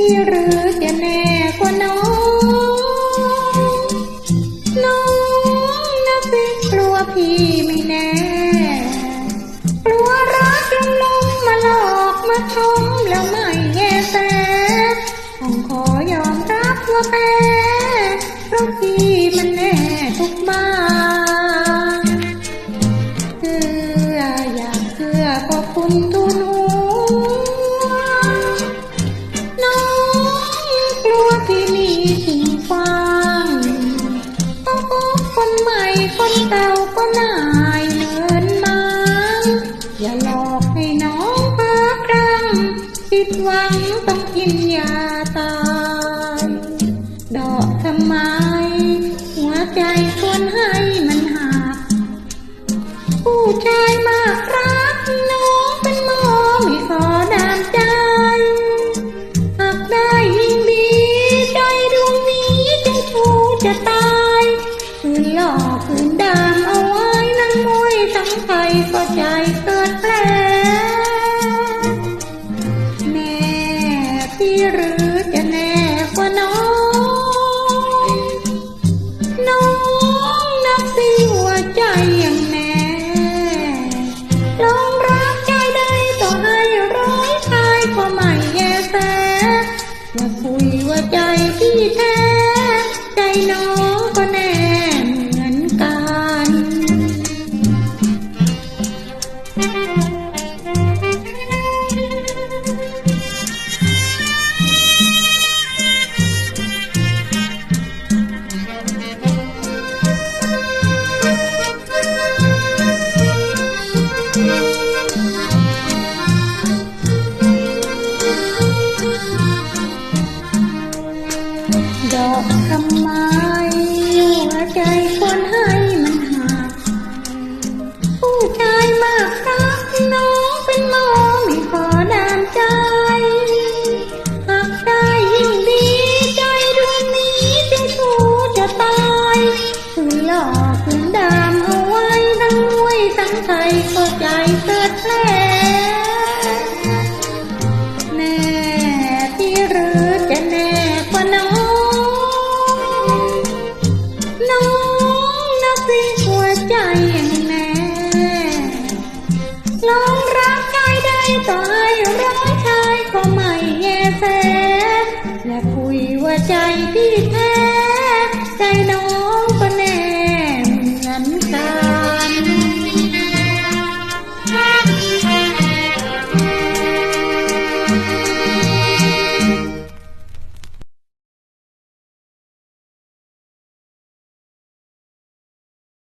ที่หรือจะแน่กว่าน้อง น้องนะเป็นกลัวพี่ไม่ Itu 吃药 ที่หรือจะแน่กว่าน้อง น้องนับสิว่าใจยังแน่ลองรักใจได้ต่อให้ร้อยตายก็ไม่แย่แสอย่าคุยว่าใจที่แท้ใจน้อง thăm mai trái สิหัวใจอย่างแน่ลองรักกายได้ต่อให้รักชายก็ไม่แยแสและคุยว่าใจพี่แท้